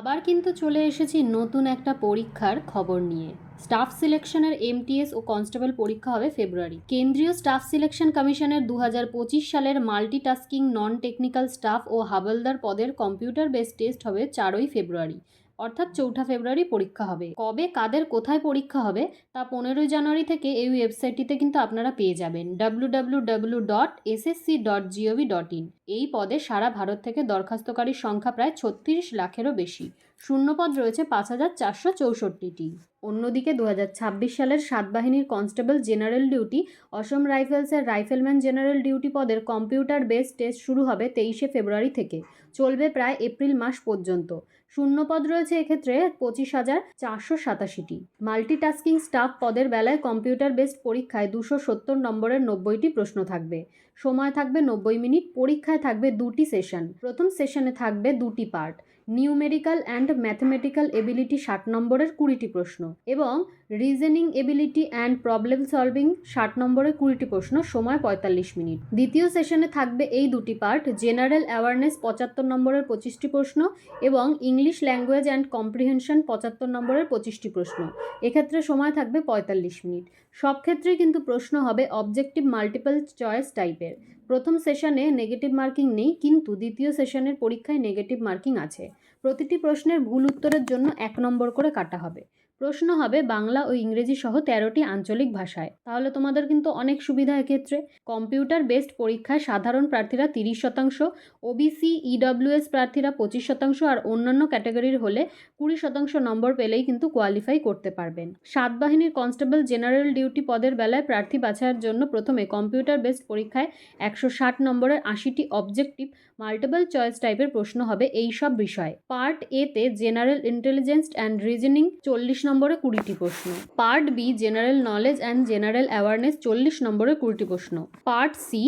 আবার কিন্তু চলে এসেছি নতুন একটা পরীক্ষার খবর নিয়ে। স্টাফ সিলেকশনের এমটিএস ও কনস্টেবল পরীক্ষা হবে ফেব্রুয়ারি। কেন্দ্রীয় স্টাফ সিলেকশন কমিশনের দু হাজার পঁচিশ সালের মাল্টিটাস্কিং নন টেকনিক্যাল স্টাফ ও হাবলদার পদের কম্পিউটার বেস টেস্ট হবে চারই ফেব্রুয়ারি, অর্থাৎ চৌঠা ফেব্রুয়ারি পরীক্ষা হবে। কবে কাদের কোথায় পরীক্ষা হবে তা পনেরোই জানুয়ারি থেকে এই ওয়েবসাইটটিতে কিন্তু আপনারা পেয়ে যাবেন। W W W dot SSC dot gov dot in এই পদে সারা ভারত থেকে দরখাস্তকারীর সংখ্যা প্রায় ছত্রিশ লাখেরও বেশি। শূন্যপদ রয়েছে পাঁচ হাজার চারশো চৌষট্টিটি। অন্যদিকে দু ছাব্বিশ সালের সাত বাহিনীর কনস্টেবল জেনারেল ডিউটি, অসম রাইফেলসের রাইফেলম্যান জেনারেল ডিউটি পদের কম্পিউটার বেস টেস্ট শুরু হবে তেইশে ফেব্রুয়ারি থেকে। চলবে প্রায় এপ্রিল মাস পর্যন্ত। শূন্যপদ রয়েছে এক্ষেত্রে পঁচিশ হাজার চারশো সাতাশিটি। মাল্টিটাস্কিং স্টাফ পদের বেলায় কম্পিউটার বেসড পরীক্ষায় দুশো সত্তর নম্বরের নব্বইটি প্রশ্ন থাকবে। সময় থাকবে নব্বই মিনিট, পরীক্ষায় থাকবে দুটি সেশন। প্রথম সেশনে থাকবে দুটি part. Numerical and mathematical ability ষাট নম্বরের কুড়িটি প্রশ্ন এবং reasoning ability and problem solving ষাট নম্বরের কুড়িটি প্রশ্ন সময় পঁয়তাল্লিশ মিনিট। দ্বিতীয় সেশনে থাকবে এই দুটি পার্ট, জেনারেল অ্যাওয়ারনেস পঁচাত্তর নম্বরের পঁচিশটি প্রশ্ন এবং ইংলিশ ল্যাঙ্গুয়েজ অ্যান্ড কম্প্রিহেনশন পঁচাত্তর নম্বরের পঁচিশটি প্রশ্ন। এক্ষেত্রে সময় থাকবে পঁয়তাল্লিশ মিনিট। সব ক্ষেত্রেই কিন্তু প্রশ্ন হবে অবজেক্টিভ মাল্টিপল চয়েস টাইপের। প্রথম সেশনে নেগেটিভ মার্কিং নেই, কিন্তু দ্বিতীয় সেশনের পরীক্ষায় নেগেটিভ মার্কিং আছে। প্রতিটি প্রশ্নের ভুল উত্তরের জন্য এক নম্বর করে কাটা হবে। প্রশ্ন হবে বাংলা ও ইংরেজি সহ তেরোটি আঞ্চলিক ভাষায়। তাহলে তোমাদের কিন্তু অনেক সুবিধা এক্ষেত্রে। কম্পিউটার বেসড পরীক্ষায় সাধারণ প্রার্থীরা তিরিশ শতাংশ ওবিসি ইডব্লিউএস প্রার্থীরা পঁচিশ শতাংশ আর অন্যান্য ক্যাটাগরির হলে কুড়ি শতাংশ নম্বর পেলেই কিন্তু কোয়ালিফাই করতে পারবেন। সাত বাহিনীর কনস্টেবল জেনারেল ডিউটি পদের বেলায় প্রার্থী বাছাইয়ের জন্য প্রথমে কম্পিউটার বেসড পরীক্ষায় একশো ষাট নম্বরের আশিটি অবজেক্টিভ মাল্টিপল চয়েস টাইপের প্রশ্ন হবে এই সব বিষয়ে। পার্ট এতে জেনারেল ইন্টেলিজেন্স অ্যান্ড রিজনিং চল্লিশ নম্বরে কুড়িটি প্রশ্ন। Part B, general knowledge and general awareness, চল্লিশ নম্বরে কুড়িটি প্রশ্ন। পার্ট সি,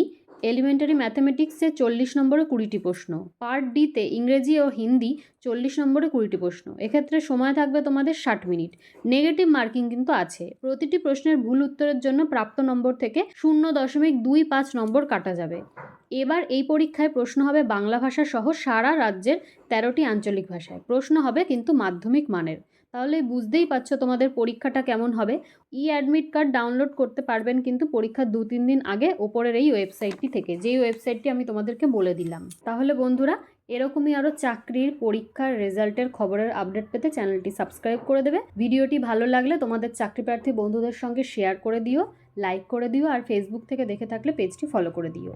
এলিমেন্টারি ম্যাথামেটিক্সে চল্লিশ নম্বরে কুড়িটি প্রশ্ন। পার্ট ডিতে ইংরেজি ও হিন্দি চল্লিশ নম্বরে কুড়িটি প্রশ্ন। এক্ষেত্রে সময় থাকবে তোমাদের ষাট মিনিট। নেগেটিভ মার্কিং কিন্তু আছে। প্রতিটি প্রশ্নের ভুল উত্তরের জন্য প্রাপ্ত নম্বর থেকে শূন্য দশমিক দুই পাঁচ নম্বর কাটা যাবে। এবার এই পরীক্ষায় প্রশ্ন হবে বাংলা ভাষা সহ সারা রাজ্যের তেরোটি আঞ্চলিক ভাষায়। প্রশ্ন হবে কিন্তু মাধ্যমিক মানের। তাহলে বুঝতেই পারছ তোমাদের পরীক্ষাটা কেমন হবে। ই অ্যাডমিট কার্ড ডাউনলোড করতে পারবেন কিন্তু পরীক্ষার দু তিন দিন আগে ওপরের এই ওয়েবসাইটটি থেকে, যেই ওয়েবসাইটটি আমি তোমাদেরকে বলে দিলাম। তাহলে বন্ধুরা, এরকমই আরও চাকরির পরীক্ষার রেজাল্টের খবরের আপডেট পেতে চ্যানেলটি সাবস্ক্রাইব করে দেবে। ভিডিওটি ভালো লাগলে তোমাদের চাকরি প্রার্থী বন্ধুদের সঙ্গে শেয়ার করে দিও লাইক করে দিও, আর ফেসবুক থেকে দেখে থাকলে পেজটি ফলো করে দিও।